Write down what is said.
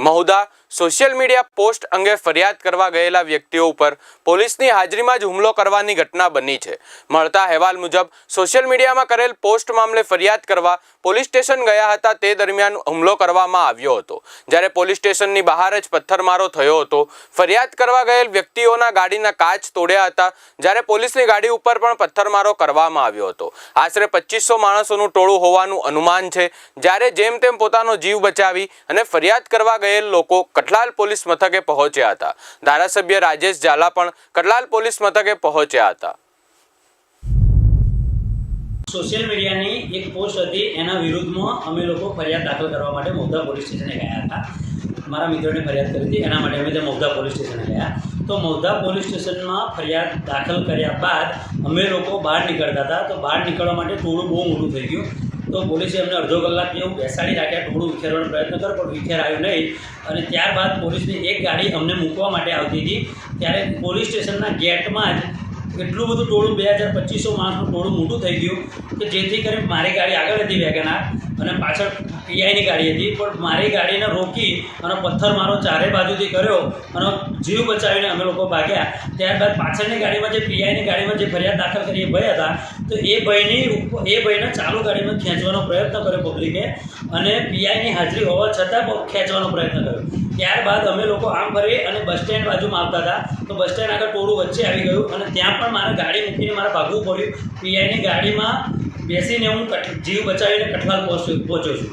Mahoda social media post અંગે ફરિયાદ કરવા ગયેલા વ્યક્તિઓ ઉપર પોલીસની હાજરીમાં જ હુમલો કરવાની ઘટના બની છે. મળતા અહેવાલ મુજબ, સોશિયલ મીડિયામાં કરેલ પોસ્ટ મામલે ફરિયાદ કરવા પોલીસ સ્ટેશન ગયા હતા તે દરમિયાન હુમલો કરવામાં આવ્યો હતો. જ્યારે પોલીસ સ્ટેશનની બહાર જ પથ્થરમારો થયો હતો, ફરિયાદ કરવા ગયેલ વ્યક્તિઓના ગાડીના કાચ તોડ્યા હતા. જ્યારે પોલીસની ગાડી ઉપર પણ પથ્થરમારો કરવામાં આવ્યો હતો. આશરે પચીસો માણસોનું ટોળું હોવાનું અનુમાન છે. જ્યારે જેમ તેમ પોતાનો જીવ બચાવી અને ફરિયાદ કરવા ગયેલ લોકો કઠલાલ પોલીસ મથકે પહોંચ્યા હતા. ધારાસભ્ય રાજેશ ઝાલા પણ કટલાલ પોલીસ મથકે પહોંચ્યા હતા. સોશિયલ મીડિયાની એક પોસ્ટ હતી, એના વિરુદ્ધમાં અમે લોકો ફરિયાદ દાખલ કરવા માટે મોગદા પોલીસ સ્ટેશને ગયા હતા. મારા મિત્રોને ફરિયાદ કરી હતી, એના માટે અમે ત્યાં મૌદા પોલીસ સ્ટેશને ગયા. તો મોગદા પોલીસ સ્ટેશનમાં ફરિયાદ દાખલ કર્યા બાદ અમે લોકો બહાર નીકળતા હતા. તો બહાર નીકળવા માટે ટોળું બહુ મોટું થઈ ગયું. તો પોલીસે અમને અડધો કલાક જેવું બેસાડી રાખ્યા. ટોળું વિખેરવાનો પ્રયત્ન કર્યો, પણ વિખેરાયો નહીં. અને ત્યારબાદ પોલીસની એક ગાડી અમને મૂકવા માટે આવતી હતી. ત્યારે પોલીસ સ્ટેશનના ગેટમાં જ એટલું બધું ટોળું, બે હજાર પચીસો માણસનું ટોળું મોટું થઈ ગયું કે જેથી કરીને મારી ગાડી આગળ હતી વેગનાર અને પાછળ પીઆઈની ગાડી હતી. પણ મારી ગાડીને રોકી અને પથ્થર મારો ચારે બાજુથી કર્યો અને જીવ બચાવીને અમે લોકો ભાગ્યા. ત્યારબાદ પાછળની ગાડીમાં જે પીઆઈની ગાડીમાં જે ફરિયાદ દાખલ કરી એ ભાઈ હતા તો એ ભાઈની એ ભાઈને ચાલુ ગાડીમાં ખેંચવાનો પ્રયત્ન કર્યો પબ્લિકે અને પીઆઈની હાજરી હોવા છતાં ખેંચવાનો પ્રયત્ન કર્યો. ત્યારબાદ અમે લોકો આમ ફરી અને બસ સ્ટેન્ડ બાજુમાં આવતા હતા. તો બસ સ્ટેન્ડ આગળ ટોળું વચ્ચે આવી ગયું અને ત્યાં પણ મારે ગાડી મૂકીને મારે ભાગવું પડ્યું. પીઆઈની ગાડીમાં બેસીને હું જીવ બચાવીને કઠવાલ પહોંચ્યો પહોંચ્યો છું.